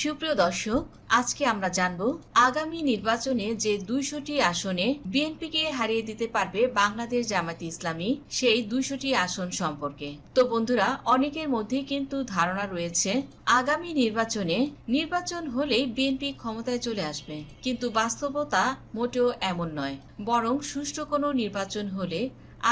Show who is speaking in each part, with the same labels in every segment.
Speaker 1: সুপ্রিয় দর্শক, আজকে আমরা জানব আগামী নির্বাচনে যে দুইশোটি আসনে বিএনপিকে হারিয়ে দিতে পারবে বাংলাদেশ জামায়াতে ইসলামী, সেই দুইশোটি আসন সম্পর্কে। তো বন্ধুরা, অনেকের মধ্যে কিন্তু ধারণা রয়েছে, আগামী নির্বাচনে নির্বাচন হলেই বিএনপি ক্ষমতায় চলে আসবে। কিন্তু বাস্তবতা মোটেও এমন নয়। বরং সুষ্ঠু কোনো নির্বাচন হলে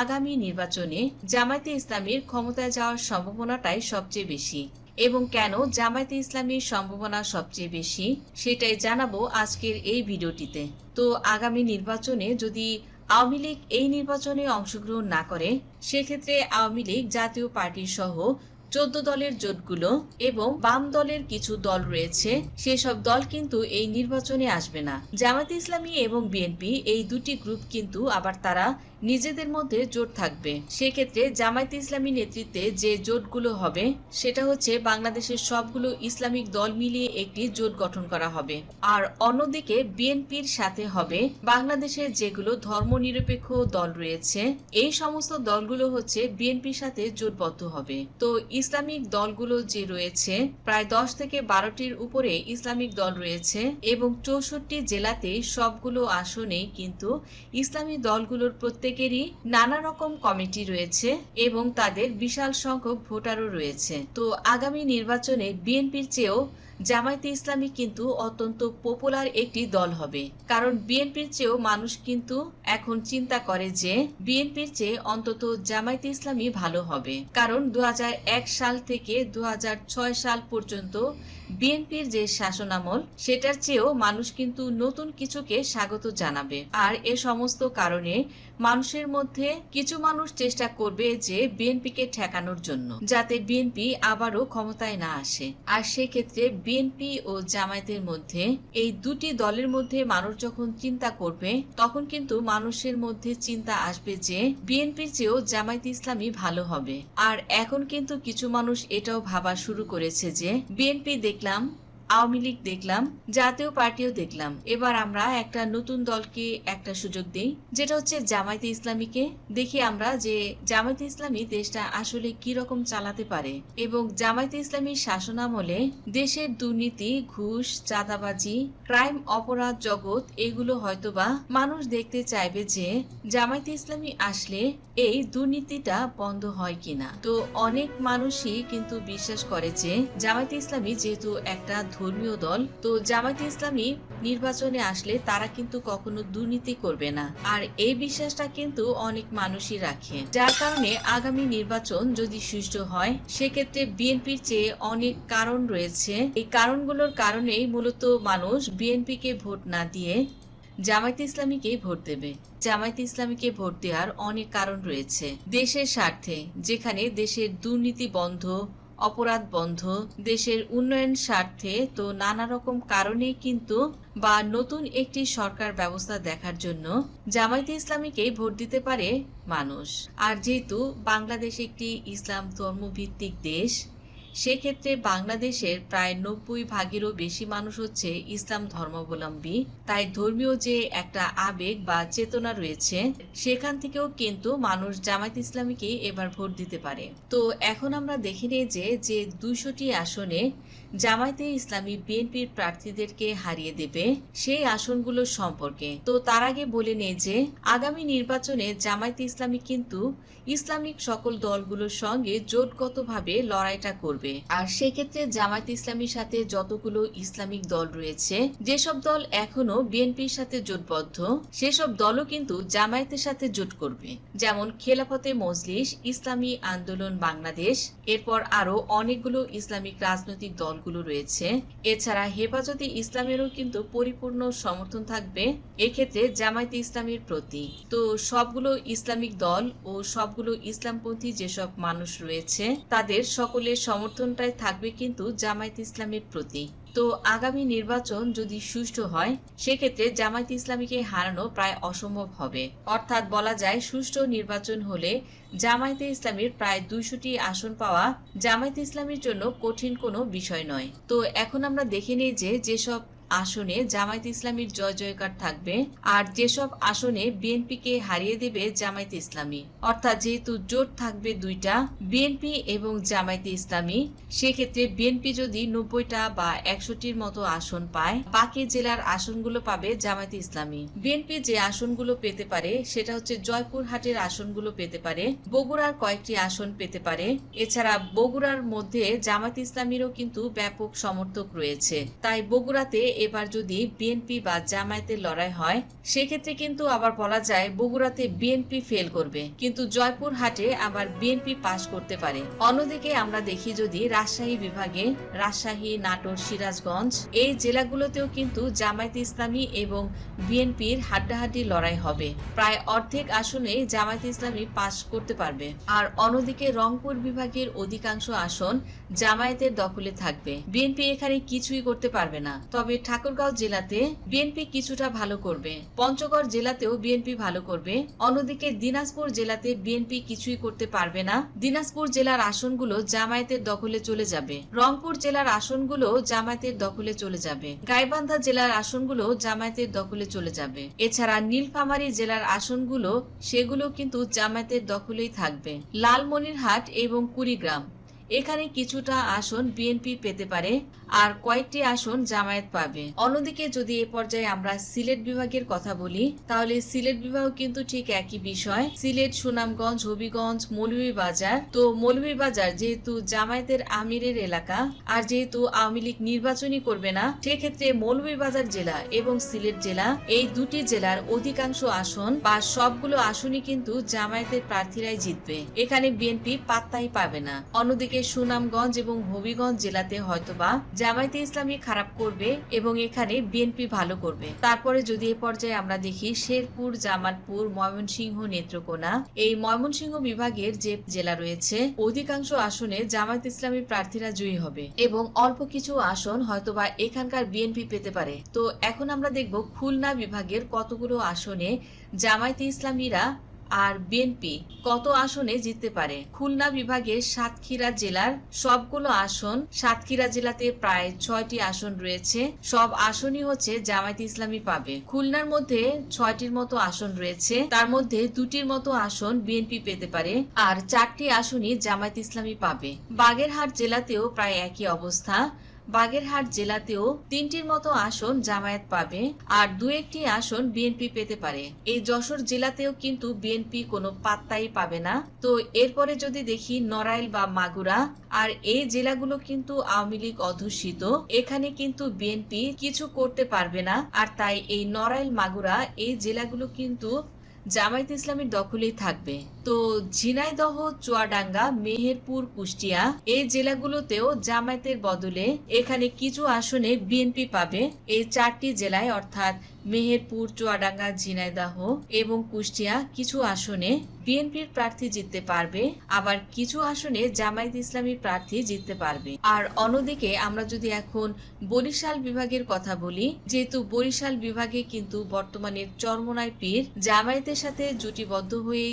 Speaker 1: আগামী নির্বাচনে জামায়াতে ইসলামীর ক্ষমতায় যাওয়ার সম্ভাবনাটাই সবচেয়ে বেশি। এবং কেন জামায়াতে ইসলামীর সম্ভাবনা সবচেয়ে বেশি, সেটাই জানাব আজকের এই ভিডিওটিতে। তো আগামী নির্বাচনে যদি আওয়ামী লীগ এই নির্বাচনে অংশগ্রহণ না করে, সেক্ষেত্রে আওয়ামী লীগ জাতীয় পার্টির সহ চোদ্দ দলের জোটগুলো এবং বাম দলের কিছু দল রয়েছে, সেসব দল কিন্তু এই নির্বাচনে আসবে না। জামায়াতে ইসলামী এবং বিএনপি এই দুটি গ্রুপ কিন্তু আবার তারা নিজেদের মধ্যে জোট থাকবে। সেক্ষেত্রে জামায়াতে ইসলামী নেতৃত্বে যে জোটগুলো হবে, সেটা হচ্ছে বাংলাদেশের সবগুলো ইসলামিক দল মিলিয়ে একটি জোট গঠন করা হবে। আর অন্যদিকে বিএনপির সাথে হবে বাংলাদেশের যেগুলো ধর্মনিরপেক্ষ দল রয়েছে, এই সমস্ত দলগুলো হচ্ছে বিএনপির সাথে জোটবদ্ধ হবে। তো ইসলামিক দলগুলো যে রয়েছে, প্রায় দশ থেকে বারোটির উপরে ইসলামিক দল রয়েছে এবং চৌষট্টি জেলাতে সবগুলো আসনেই কিন্তু ইসলামী দলগুলোর প্রত্যেকেরই নানা রকম কমিটি রয়েছে এবং তাদের বিশাল সংখ্যক ভোটারও রয়েছে। তো আগামী নির্বাচনে বিএনপির চেয়েও জামায়াতে ইসলামী কিন্তু অত্যন্ত পপুলার একটি দল হবে। কারণ বিএনপির চেয়েও মানুষ কিন্তু এখন চিন্তা করে যে বিএনপির চেয়ে অন্তত জামায়াতে ইসলামী ভালো হবে। কারণ দুহাজার এক সাল থেকে দুহাজার ছয় সাল পর্যন্ত বিএনপির যে শাসনামল, সেটার চেয়েও মানুষ কিন্তু নতুন কিছুকে স্বাগত জানাবে। আর এ সমস্ত কারণে মানুষের মধ্যে কিছু মানুষ চেষ্টা করবে যে বিএনপিকে ঠেকানোর জন্য, যাতে বিএনপি আবারও ক্ষমতায় না আসে। আর সেক্ষেত্রে বিএনপি ও জামায়াতের মধ্যে, এই দুটি দলের মধ্যে মানুষ যখন চিন্তা করবে, তখন কিন্তু মানুষের মধ্যে চিন্তা আসবে যে বিএনপির চেয়েও জামায়াত ইসলামী ভালো হবে। আর এখন কিন্তু কিছু মানুষ এটাও ভাবা শুরু করেছে যে, বিএনপি দেখলাম আওয়ামী লীগ দেখলাম, জাতীয় পার্টিও দেখলাম। এবার আমরা একটা নতুন দলকে একটা সুযোগ দেই, যেটা হচ্ছে জামায়াতে ইসলামীকে। দেখি আমরা যে জামায়াতে ইসলামী দেশটা আসলে কি রকম চালাতে পারে। এবং জামায়াতে ইসলামীর শাসনামলে দেশের দুর্নীতি, ঘুষ, চাঁদাবাজি, ক্রাইম, অপরাধ জগৎ, এগুলো হয়তোবা মানুষ দেখতে চাইবে যে জামায়াতে ইসলামী আসলে এই দুর্নীতিটা বন্ধ হয় কিনা। তো অনেক মানুষই কিন্তু বিশ্বাস করে যে জামায়াতে ইসলামী যেহেতু একটা ধর্মীয় দল। তো জামায়াতে ইসলামী নির্বাচনে আসলে তারা কিন্তু কখনো দুর্নীতি করবে না। আর এই বিশ্বাসটা কিন্তু অনেক মানুষই রাখে। যার কারণে আগামী নির্বাচন যদি সুষ্ঠু হয়, সেক্ষেত্রে বিএনপির চেয়ে অনেক কারণ রয়েছে। এই কারণগুলোর কারণেই মূলত মানুষ বিএনপিকে ভোট না দিয়ে জামায়াতে ইসলামীকে ভোট দেবে। জামায়াতে ইসলামীকে ভোট দেওয়ার অনেক কারণ রয়েছে। দেশের স্বার্থে, যেখানে দেশের দুর্নীতি বন্ধ অপরাধ বন্ধ, দেশের উন্নয়ন স্বার্থে তো নানা রকম কারণে কিন্তু বা নতুন একটি সরকার ব্যবস্থা দেখার জন্য জামায়াতে ইসলামীকে ভোট দিতে পারে মানুষ। আর যেহেতু বাংলাদেশ একটি ইসলাম ধর্মভিত্তিক দেশ সেক্ষেত্রে বাংলাদেশের প্রায় নব্বই ভাগেরও বেশি মানুষ হচ্ছে ইসলাম ধর্মাবলম্বী। তাই ধর্মীয় যে একটা আবেগ বা চেতনা রয়েছে, সেখান থেকেও কিন্তু মানুষ জামায়াত ইসলামীকে এবার ভোট দিতে পারে। তো এখন আমরা দেখে নিই যে যে দুইশোটি আসনে জামায়াতে ইসলামী বিএনপির প্রার্থীদেরকে হারিয়ে দেবে সেই আসনগুলো সম্পর্কে। তো তার আগে বলে নেই যে, আগামী নির্বাচনে জামায়াতে ইসলামী কিন্তু ইসলামিক সকল দলগুলোর সঙ্গে জোটগতভাবে লড়াইটা করবে। আর সেক্ষেত্রে জামায়াত ইসলামীর সাথে যতগুলো ইসলামিক দল রয়েছে, যেসব দল এখনও বিএনপির সাথে জোটবদ্ধ, সেসব দলও কিন্তু জামায়াতের সাথে জোট করবে। যেমন খেলাফতে মজলিস, ইসলামী আন্দোলন বাংলাদেশ, এরপর আরও অনেকগুলো ইসলামিক রাজনৈতিক দলগুলো রয়েছে। এছাড়া হেফাজতে ইসলামেরও কিন্তু পরিপূর্ণ সমর্থন থাকবে, এক্ষেত্রে জামায়াতে ইসলামীর প্রতি। তো সবগুলো ইসলামিক দল ও সবগুলো ইসলামপন্থী যেসব মানুষ রয়েছে, তাদের সকলের সমর্থনটাই থাকবে কিন্তু জামায়াত ইসলামের প্রতি। তো আগামী নির্বাচন যদি সুষ্ঠু হয়, সেক্ষেত্রে জামায়াত ইসলামীকে হারানো প্রায় অসম্ভব হবে। অর্থাৎ বলা যায়, সুষ্ঠু নির্বাচন হলে জামায়াতে ইসলামীর প্রায় দুইশোটি আসন পাওয়া জামায়াতে ইসলামীর জন্য কঠিন কোনো বিষয় নয়। তো এখন আমরা দেখে নিই যে যেসব আসনে জামায়াত ইসলামীর জয় জয়কার থাকবে। আর যেসব আসনে বিএনপিকে হারিয়ে দেবে জামায়াত ইসলামী, অর্থাৎ যেহেতু জোট থাকবে দুইটা, বিএনপি এবং জামায়াতে ইসলামী, সেক্ষেত্রে বিএনপি যদি নব্বইটা বা একশোটির মতো আসন পায়, বাকি জেলার আসনগুলো পাবে জামায়াতে ইসলামী। বিএনপি যে আসনগুলো পেতে পারে, সেটা হচ্ছে জয়পুরহাটের আসনগুলো পেতে পারে, বগুড়ার কয়েকটি আসন পেতে পারে। এছাড়া বগুড়ার মধ্যে জামায়াত ইসলামীরও কিন্তু ব্যাপক সমর্থক রয়েছে। তাই বগুড়াতে এবার যদি বিএনপি বা জামায়াতের লড়াই হয়, সেক্ষেত্রে কিন্তু আবার বলা যায় বগুড়াতে বিএনপি ফেল করবে। কিন্তু জয়পুরহাটে আবার বিএনপি পাশ করতে পারে। অন্যদিকে আমরা দেখি যদি রাজশাহী বিভাগে রাজশাহী, নাটোর, সিরাজগঞ্জ এই জেলাগুলোতেও কিন্তু জামায়াত ইসলামী এবং বিএনপির হাড্ডাহাড্ডি লড়াই হবে। প্রায় অর্ধেক আসনে জামায়াত ইসলামী পাশ করতে পারবে। আর অন্যদিকে রংপুর বিভাগের অধিকাংশ আসন জামায়াতের দখলে থাকবে। বিএনপি এখানে কিছুই করতে পারবে না। তবে ঠাকুরগাঁও জেলাতে বিএনপি কিছুটা ভালো করবে। পঞ্চগড় জেলাতেও বিএনপি ভালো করবে। অন্যদিকে দিনাজপুর জেলাতে বিএনপি কিছুই করতে পারবে না। দিনাজপুর জেলার আসনগুলো জামায়াতের দখলে চলে যাবে। রংপুর জেলার আসনগুলো জামায়াতের দখলে চলে যাবে। গাইবান্ধা জেলার আসনগুলো জামায়াতের দখলে চলে যাবে। এছাড়া নীলফামারী জেলার আসনগুলো, সেগুলো কিন্তু জামায়াতের দখলেই থাকবে। লালমনিরহাট এবং কুড়িগ্রাম। এখানে কিছুটা আসন বিএনপি পেতে পারে আর কয়েকটি আসন জামায়াত পাবে। অন্যদিকে যদি এ পর্যায়ে আমরা সিলেট বিভাগের কথা বলি, তাহলে সিলেট বিভাগ কিন্তু ঠিক একই বিষয়। সিলেট, সুনামগঞ্জ, হবিগঞ্জ মৌলভীবাজার তো মৌলভীবাজার যেহেতু জামায়াতের আমিরের এলাকা আর যেহেতু আওয়ামী লীগ নির্বাচনই করবে না, সেক্ষেত্রে মৌলভীবাজার জেলা এবং সিলেট জেলা এই দুটি জেলার অধিকাংশ আসন বা সবগুলো আসনই কিন্তু জামায়াতের প্রার্থীরাই জিতবে। এখানে বিএনপি পাত্তাই পাবে না। অন্যদিকে সুনামগঞ্জ এবং হবিগঞ্জ জেলাতে হয়তোবা জামায়াতে ইসলামী খারাপ করবে এবং এখানে বিএনপি ভালো করবে। তারপরে যদি এ পর্যায়ে আমরা দেখি, শেরপুর, জামালপুর, ময়মনসিংহ নেত্রকোনা, এই ময়মনসিংহ বিভাগের যে জেলা রয়েছে, অধিকাংশ আসনে জামায়াত ইসলামী প্রার্থীরা জয়ী হবে এবং অল্প কিছু আসন হয়তোবা এখানকার বিএনপি পেতে পারে। তো এখন আমরা দেখব খুলনা বিভাগের কতগুলো আসনে জামায়াতে ইসলামীরা আর বিএনপি কত আসনে জিততে পারে? খুলনা বিভাগে সাতক্ষীরা জেলার সবগুলো আসন, সাতক্ষীরা জেলাতে প্রায় ছয়টি আসন রয়েছে। সব আসনই হচ্ছে জামায়াত ইসলামী পাবে। খুলনার মধ্যে ছয়টির মতো আসন রয়েছে। তার মধ্যে দুটির মতো আসন বিএনপি পেতে পারে আর চারটি আসনই জামায়াত ইসলামী পাবে। বাগেরহাট জেলাতেও প্রায় একই অবস্থা। বাগেরহাট জেলাতেও তিনটির মতো আসন জামায়াত পাবে আর দু একটি আসন বিএনপি পেতে পারে। এই যশোর জেলাতেও কিন্তু বিএনপি কোনো পাত্তাই পাবে না। তো এরপরে যদি দেখি নড়াইল বা মাগুরা, আর এই জেলাগুলো কিন্তু আওয়ামী লীগ অধ্যুষিত, এখানে কিন্তু বিএনপি কিছু করতে পারবে না। আর তাই এই নড়াইল, মাগুরা এই জেলাগুলো কিন্তু জামায়াত ইসলামের দখলেই থাকবে। তো ঝিনাইদহ, চুয়াডাঙ্গা, মেহেরপুর, কুষ্টিয়া এই জেলাগুলোতেও জামায়াতের বদলে এখানে কিছু আসনে বিএনপি পাবে। এই চারটি জেলায় অর্থাৎ মেহেরপুর, চুয়াডাঙ্গা, ঝিনাইদহ এবং কুষ্টিয়া কিছু আসনে বিএনপির প্রার্থী জিততে পারবে। আবার কিছু আসনে জামায়াত ইসলামী প্রার্থী জিততে পারবে। আর অন্যদিকে আমরা যদি এখন বরিশাল বিভাগের কথা বলি, যেহেতু বরিশাল বিভাগে কিন্তু বর্তমানে চরমনায় পীর জামায়াতের সাথে জুটিবদ্ধ হয়ে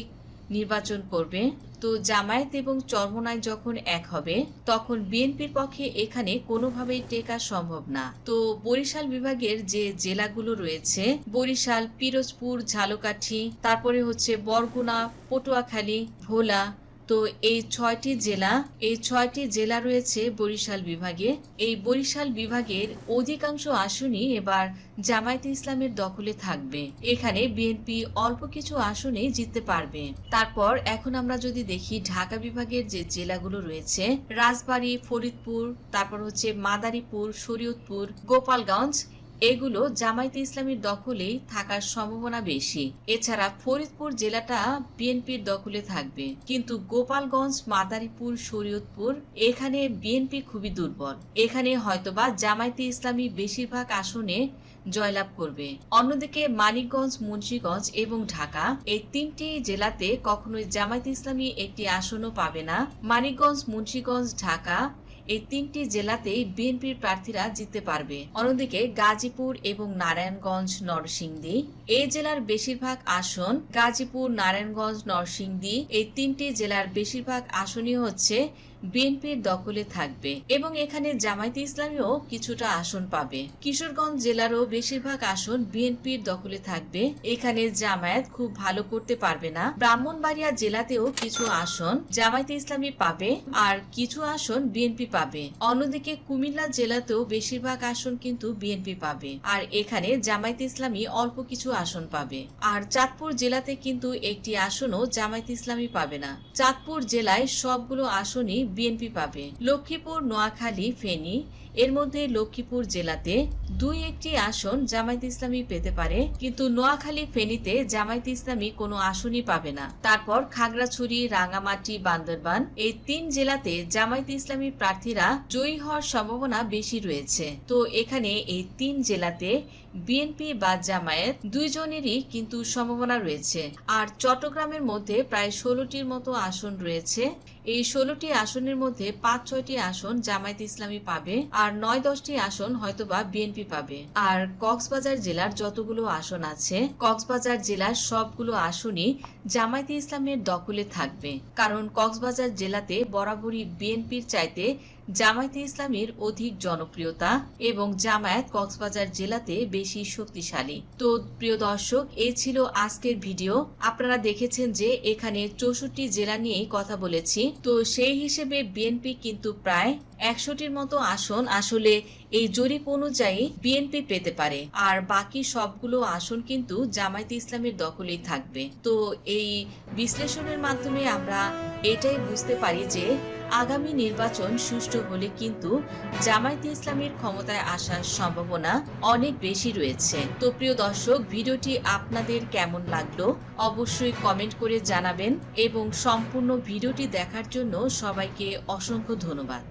Speaker 1: নির্বাচন করবে। তো জামায়াত এবং চরমনায় যখন এক হবে, তখন বিএনপির পক্ষে এখানে কোনোভাবেই টেকা সম্ভব না। তো বরিশাল বিভাগের যে জেলাগুলো রয়েছে, বরিশাল, পিরোজপুর, ঝালকাঠি, তারপরে হচ্ছে বরগুনা, পটুয়াখালী, ভোলা তো এই ছয়টি জেলা, এই ছয়টি জেলা রয়েছে বরিশাল বিভাগে। এই বরিশাল বিভাগের অধিকাংশ আসনই এবার জামায়াতে ইসলামের দখলে থাকবে। এখানে বিএনপি অল্প কিছু আসনে জিততে পারবে। তারপর এখন আমরা যদি দেখি ঢাকা বিভাগের যে জেলাগুলো রয়েছে, রাজবাড়ী, ফরিদপুর, তারপর হচ্ছে মাদারীপুর, শরীয়তপুর, গোপালগঞ্জ এগুলো জামায়াতে ইসলামীর দখলেই থাকার সম্ভাবনা বেশি। এছাড়া ফরিদপুর জেলাটা বিএনপির দখলে থাকবে। কিন্তু গোপালগঞ্জ, মাদারীপুর, শরীয়তপুর, এখানে বিএনপি খুবই দুর্বল। এখানে হয়তোবা জামায়াতে ইসলামী বেশিরভাগ আসনে জয়লাভ করবে। অন্যদিকে মানিকগঞ্জ, মুন্সীগঞ্জ এবং ঢাকা এই তিনটি জেলাতে কখনোই জামায়াতে ইসলামী একটি আসনও পাবে না। মানিকগঞ্জ, মুন্সীগঞ্জ, ঢাকা এই তিনটি জেলাতেই বিএনপির প্রার্থীরা জিততে পারবে। অন্যদিকে গাজীপুর এবং নারায়ণগঞ্জ, নরসিংদী এই জেলার বেশিরভাগ আসন গাজীপুর, নারায়ণগঞ্জ, নরসিংদী, এই তিনটি জেলার বেশিরভাগ আসনই হচ্ছে বিএনপির দখলে থাকবে এবং এখানে জামায়াতে ইসলামীও কিছুটা আসন পাবে। কিশোরগঞ্জ জেলারও বেশিরভাগ আসন বিএনপির দখলে থাকবে। এখানে জামায়াত খুব ভালো করতে পারবে না। ব্রাহ্মণবাড়িয়া জেলাতেও কিছু আসন জামায়াতে ইসলামী পাবে আর কিছু আসন বিএনপি পাবে। অন্যদিকে কুমিল্লা জেলাতেও বেশিরভাগ আসন কিন্তু বিএনপি পাবে আর এখানে জামায়াতে ইসলামী অল্প কিছু আসন পাবে। আর চাঁদপুর জেলাতে কিন্তু একটি আসনও জামায়াতে ইসলামী পাবে না। চাঁদপুর জেলায় সবগুলো আসনই বিএনপি পাবে। লক্ষ্মীপুর, নোয়াখালী, ফেনী, এর মধ্যে লক্ষ্মীপুর জেলাতে দুই একটি আসন জামায়াত ইসলামী পেতে পারে, কিন্তু নোয়াখালী, ফেনীতে জামায়াত ইসলামী কোনো আসনই পাবে না। তারপর খাগড়াছড়ি রাঙামাটি বান্দরবান, এই তিন জেলাতে জামায়াত ইসলামী প্রার্থীরা জয়ী হওয়ার সম্ভাবনা বেশি রয়েছে। তো এখানে এই তিন জেলাতে বিএনপি বা জামায়াত দুইজনেরই কিন্তু সম্ভাবনা রয়েছে। আর চট্টগ্রামের মধ্যে প্রায় ষোলোটির মতো আসন রয়েছে। এই ষোলোটি আসনের মধ্যে পাঁচ, ছয়টি আসন জামায়াত ইসলামী পাবে আর নয়, দশটি আসন হয়তোবা বিএনপি পাবে। আর কক্সবাজার জেলার যতগুলো আসন আছে, কক্সবাজার জেলার সবগুলো আসনই জামায়াতে ইসলামের দখলে থাকবে। কারণ কক্সবাজার জেলাতে বরাবরই বিএনপির চাইতে জামায়াতে ইসলামের অধিক জনপ্রিয়তা এবং জামায়াত কক্সবাজার জেলাতে বেশি শক্তিশালী। তো প্রিয় দর্শক, এ ছিল আজকের ভিডিও। আপনারা দেখেছেন যে এখানে চৌষট্টি জেলা নিয়েই কথা বলেছি। তো সেই হিসেবে বিএনপি কিন্তু প্রায় একশোটির মতো আসন আসলে এই জরিপ অনুযায়ী বিএনপি পেতে পারে। আর বাকি সবগুলো আসন কিন্তু জামায়াতে ইসলামের দখলেই থাকবে। তো এই বিশ্লেষণের মাধ্যমে আমরা এটাই বুঝতে পারি যে আগামী নির্বাচন সুষ্ঠু হলে কিন্তু জামায়াতে ইসলামের ক্ষমতায় আসার সম্ভাবনা অনেক বেশি রয়েছে। তো প্রিয় দর্শক, ভিডিওটি আপনাদের কেমন লাগল অবশ্যই কমেন্ট করে জানাবেন এবং সম্পূর্ণ ভিডিওটি দেখার জন্য সবাইকে অসংখ্য ধন্যবাদ।